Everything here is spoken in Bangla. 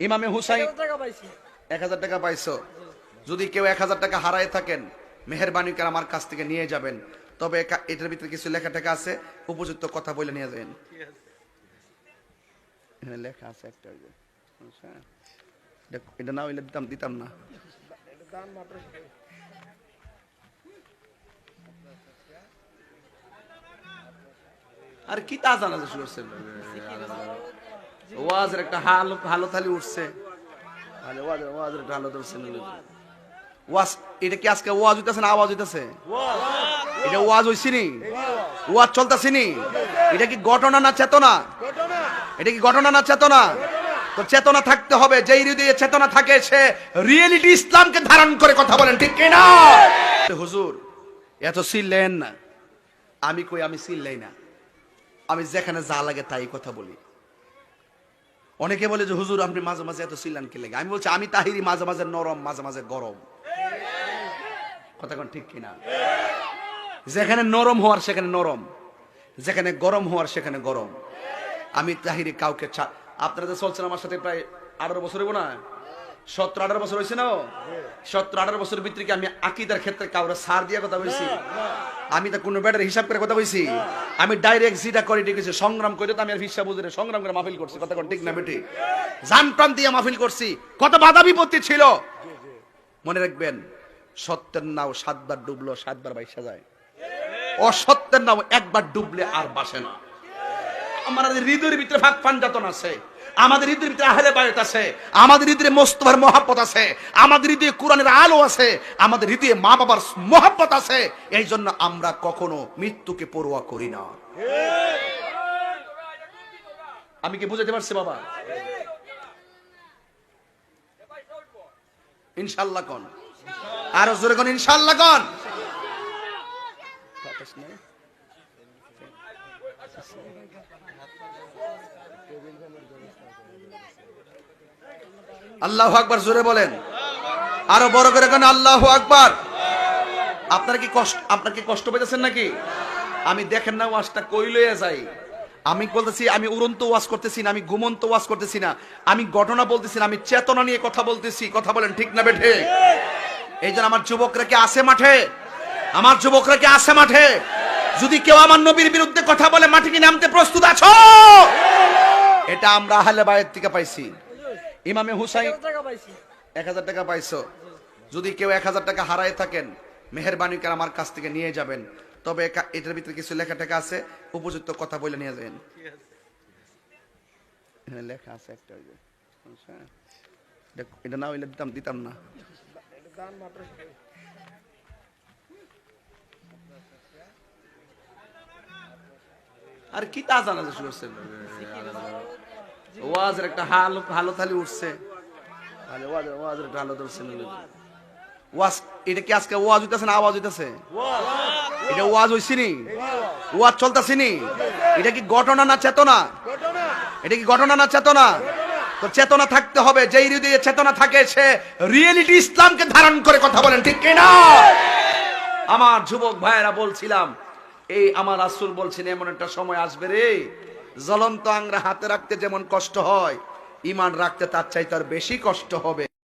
ইমামে হুসাইন এক হাজার টাকা পাইছো। যদি কেউ এক হাজার টাকা হারায় থাকেন মেহরবানি করে আমার কাছ থেকে নিয়ে যাবেন। তবে এটার ভিতরে কিছু লেখা টেখা আছে উপযুক্ত কথা বলে নিয়ে যাবেন। লেখা আছে একটা ওই যে। আচ্ছা। এটা- এটা না হইলে দিতাম দিতাম না। আর কি তা জানা শুরু করছেন ওয়াজের একটা হালো থালি উঠছে। এটা আজকে না আওয়াজ এটা কি চেতনা? থাকতে হবে। যেই হৃদয়ে চেতনা থাকে, সে রিয়েলিটি ইসলামকে ধারণ করে কথা বলেন, ঠিক কিনা? হুজুর, এত সিললেন না। আমি কই আমি সিললাই না। আমি যেখানে যা লাগে তাই কথা বলি। অনেকে বলে যে, হুজুর, আপনি মাঝে মাঝে এত সিলান কে লেগে? আমি বলছি, আমি তাহিরি মাঝে মাঝে নরম, মাঝে মাঝে গরম। কথা ঠিক কিনা? যেখানে নরম হওয়ার সেখানে নরম, যেখানে গরম হওয়ার সেখানে গরম। আমি তাহিরি কাউকে আপনারা যে চলছেন আমার সাথে প্রায় আঠারো বছর না? সতেরো আঠারো বছর হয়েছে না সতেরো আঠারো ভিতরে কি আমি আকিদার ক্ষেত্রে কাউরে সার দিয়ে কথা বলছি? আমি তো কোনো ব্যাটার হিসাব করে কথা বলছি। আমি ডাইরেক্ট যেটা করি ঠিক আছে সংগ্রাম করে তো আমি আর হিসাব বুঝে সংগ্রাম করে মাহফিল করছি কথা ঠিক না বেটি জান প্রাণ দিয়ে মাহফিল করছি কত বাধা বিপত্তি ছিল? মনে রাখবেন সত্যের নাও সাতবার ডুবলো সাতবার বাইসা যায়। অসত্যের নাও একবার ডুবলে আর বাসে না। আমাদের হৃদয়ের ভিতরে ভাগ পাঞ্জাতন আছে। আমাদের হৃদয়ের আহলে বায়ত আছে, আমাদের হৃদয়ে মোস্তফার মহাব্বত আছে, আমাদের হৃদয়ে কোরআনের আলো আছে, আমাদের হৃদয়ে মা বাবার মহাব্বত আছে এই জন্য আমরা কখনো মৃত্যুকে পড়ুয়া করি না। আমি কি বুঝাতে পারছি বাবা? ইনশাল্লাহ কন। আরও জোরে কন, ইনশাল্লাহ কন? আল্লাহ আকবার জোরে বলেন। আরও বড় করে কেন আল্লাহ আকবার? আপনারা কি কষ্ট আপনার কি কষ্ট পেতেছেন নাকি? আমি দেখেন না ওয়াজটা কই লইয়া যাই আমি বলতেছি, আমি উড়ন্ত ওয়াজ করতেছি না, আমি ঘুমন্ত ওয়াজ করতেছি না। আমি ঘটনা বলতেছি না, আমি চেতনা নিয়ে কথা বলতেছি। কথা বলেন ঠিক না বেঠে? এই আমার যুবকরা কি আসে মাঠে? আমার যুবকরা কি আসে মাঠে? যদি কেউ আমার নবীর বিরুদ্ধে কথা বলে কি নামতে প্রস্তুত আছো? এটা আমরা আহলে বায়ের থেকে পাইছি। ইমামে হুসাইন এক হাজার টাকা পাইছো। যদি কেউ এক হাজার টাকা হারায় থাকেন, মেহরবানি করে আমার কাছ থেকে নিয়ে যাবেন। তবে এটার ভিতরে কিছু লেখা টেখা আছে, উপযুক্ত কথা বলে নিয়ে যাবেন। লেখা আছে একটা। আচ্ছা। এটা না হইলে দিতাম দিতাম না। আর কি তা জানা শুরু ওয়াজের একটা হালো হালো থালি উঠছে। আরে ওয়াজের ওয়াজের একটা হালো ধরছে ওয়াজ এটা কি আজকে ওয়াজ হইতাছে না আওয়াজ হইতাছে? এটা ওয়াজ হইছি নি ওয়াজ চলতেছি নি এটা কি ঘটনা না চেতনা? এটা কি ঘটনা না চেতনা? তো চেতনা থাকতে হবে যেই হৃদয়ে চেতনা থাকে সে রিয়েলিটি ইসলামকে ধারণ করে কথা বলেন ঠিক কিনা? আমার যুবক ভাইয়েরা বলছিলাম এই আমার আসুল বলছেন, এমন একটা সময় আসবে রে, জ্বলন্ত আংরা হাতে রাখতে যেমন কষ্ট হয় ইমান রাখতে তার চাই তার বেশি কষ্ট হবে।